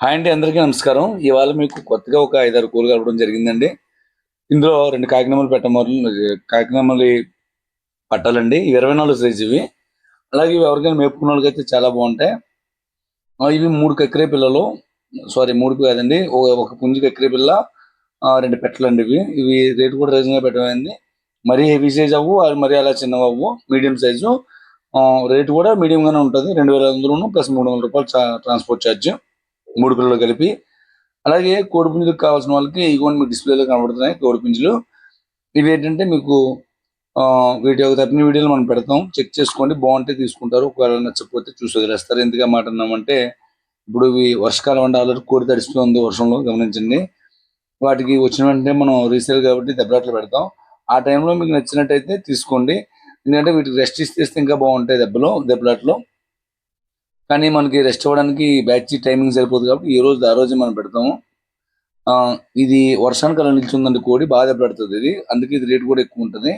Hi అండి అందరికీ నమస్కారం. ఇవాళ మీకు కొత్తగా ఒక ఐదారు కూలు కలపడం జరిగిందండి. ఇందులో రెండు కాకినామలు పెట్టమూరలు కాకినామలి పట్టాలండి. ఇరవై నాలుగు సైజు ఇవి. అలాగే ఇవి ఎవరికైనా మేపుకున్న వాళ్ళకైతే చాలా బాగుంటాయి. ఇవి మూడు కక్కరే పిల్లలు. సారీ మూడు కాదండి. ఒక ఒక పుంజు కక్కరే పిల్ల ఆ, రెండు పెట్టలండి ఇవి. ఇవి రేటు కూడా రీజన్గా పెట్టమైంది మరీ హెవీ సైజ్ అవ్వు మరీ అలా చిన్నవి అవ్వు. మీడియం సైజు రేటు కూడా మీడియంగానే ఉంటుంది. రెండు వేల ఐదు ప్లస్ మూడు వందల రూపాయలు ట్రాన్స్పోర్ట్ ఛార్జ్ మూడు పిల్లలు కలిపి అలాగే కోడి పుంజులకు కావాల్సిన వాళ్ళకి ఇగోండి మీకు డిస్ప్లేలో కనబడుతున్నాయి కోడిపుంజులు ఇవి ఏంటంటే మీకు ఆ, వీటి యొక్క తప్పిన వీడియోలు మనం పెడతాం. చెక్ చేసుకోండి బాగుంటే తీసుకుంటారు. ఒకవేళ నచ్చకపోతే చూసి వదిలేస్తారు. ఎందుకు మాట అన్నామంటే ఇప్పుడు ఇవి వర్షకాలం అంటే ఆల్రెడీ కోడి తడిస్తుంది వర్షంలో గమనించండి. వాటికి వచ్చిన వెంటనే మనం రీసేల్ కాబట్టి దెబ్బలాట్లు పెడతాం. ఆ టైంలో మీకు నచ్చినట్టయితే తీసుకోండి. ఎందుకంటే వీటికి రెస్ట్ ఇస్తే ఇంకా బాగుంటాయి దెబ్బలు దెబ్బలాట్లో. కానీ మనకి రెస్ట్ అవ్వడానికి బ్యాచ్ టైమింగ్ సరిపోతుంది కాబట్టి ఈ రోజు ఆ రోజు మనం పెడతాము. ఇది వర్షానికి అలా నిల్చుందండి కోడి బాగా ఇది. అందుకే ఇది రేటు కూడా ఎక్కువ ఉంటుంది.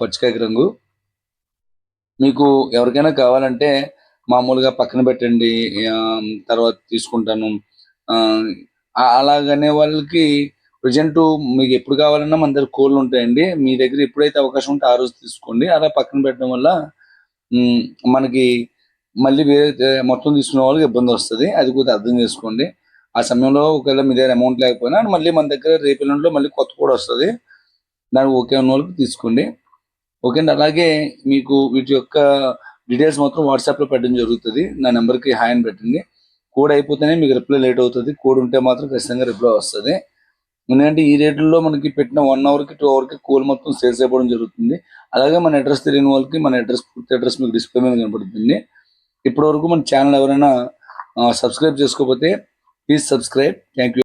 పచ్చికాయకి రంగు. మీకు ఎవరికైనా కావాలంటే మామూలుగా పక్కన పెట్టండి. తర్వాత తీసుకుంటాను. అలాగనే వాళ్ళకి ప్రజెంట్ మీకు ఎప్పుడు కావాలన్నా మన దగ్గర కోళ్ళు ఉంటాయండి. మీ దగ్గర ఎప్పుడైతే అవకాశం ఉంటే ఆ రోజు తీసుకోండి. అలా పక్కన పెట్టడం వల్ల మనకి మళ్ళీ వేరే మొత్తం తీసుకునే వాళ్ళకి ఇబ్బంది వస్తుంది. అది కూడా అర్థం చేసుకోండి. ఆ సమయంలో ఒకవేళ మీ దగ్గర అమౌంట్ లేకపోయినా మళ్ళీ మన దగ్గర రేపు ఎల్లుండిలో మళ్ళీ కొత్త కూడా వస్తుంది. దానికి ఓకే ఉన్న వాళ్ళకి తీసుకోండి. ఓకే అండి. అలాగే మీకు వీటి యొక్క డీటెయిల్స్ మాత్రం వాట్సాప్లో పెట్టడం జరుగుతుంది. నా నెంబర్కి హాయ్ అని పెట్టండి. కోడ్ అయిపోతేనే మీకు రిప్లై లేట్ అవుతుంది. కోడ్ ఉంటే మాత్రం ఖచ్చితంగా రిప్లై వస్తుంది. ఎందుకంటే ఈ రేట్లలో మనకి పెట్టిన వన్ అవర్కి టూ అవర్కి కోల్ మొత్తం సేల్స్ అయిపోవడం జరుగుతుంది. అలాగే మన అడ్రస్ తెలియని వాళ్ళకి మన అడ్రస్ పూర్తి అడ్రస్ మీకు డిస్ప్లే మీద కనపడుతుంది. ఇప్పటి వరకు మన ఛానల్ ఎవరైనా సబ్స్క్రైబ్ చేసుకోకపోతే ప్లీజ్ సబ్స్క్రైబ్. Thank you